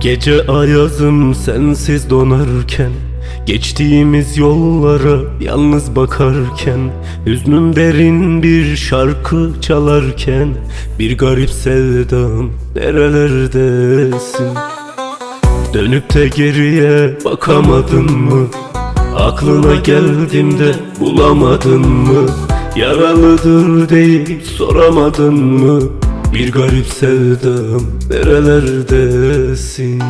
gece ayazım sensiz donarken Geçtiğimiz yollara yalnız bakarken Hüznüm derin bir şarkı çalarken Bir garip sevdam nerelerdesin Dönüp de geriye bakamadın mı? Aklına geldim de bulamadın mı? Yaralıdır deyip soramadın mı? Bir garip sevdam nerelerdesin?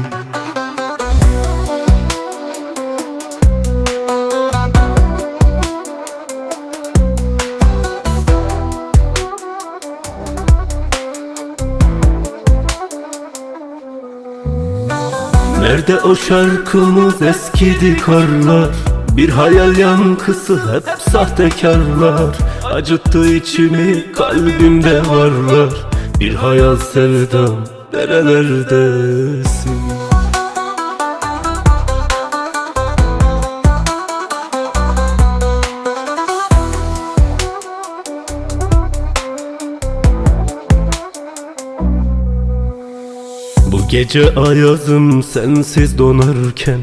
Nerede o şarkımız eskidi karlar Bir hayal yankısı hep sahtekarlar. Acıttı içimi kalbimde varlar Bir hayal sevdam nerelerdesin? Bu gece ayazım sensiz donarken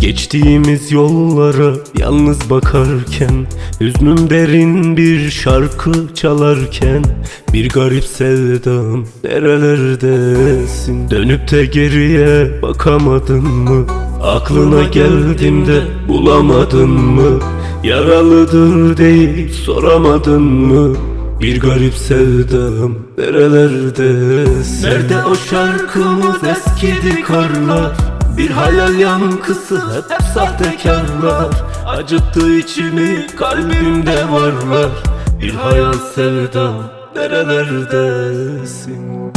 Geçtiğimiz yollara yalnız bakarken Hüznüm derin bir şarkı çalarken Bir garip sevdam nerelerdesin? Dönüp de geriye bakamadın mı? Aklına geldim de bulamadın mı? Yaralıdır deyip soramadın mı? Bir garip sevdam nerelerdesin? Nerede o şarkımız eskidi karlar Bir hayal yankısı hep sahtekarlar. Acıttı içimi kalbimde varlar. Bir hayal sevdam nerelerdesin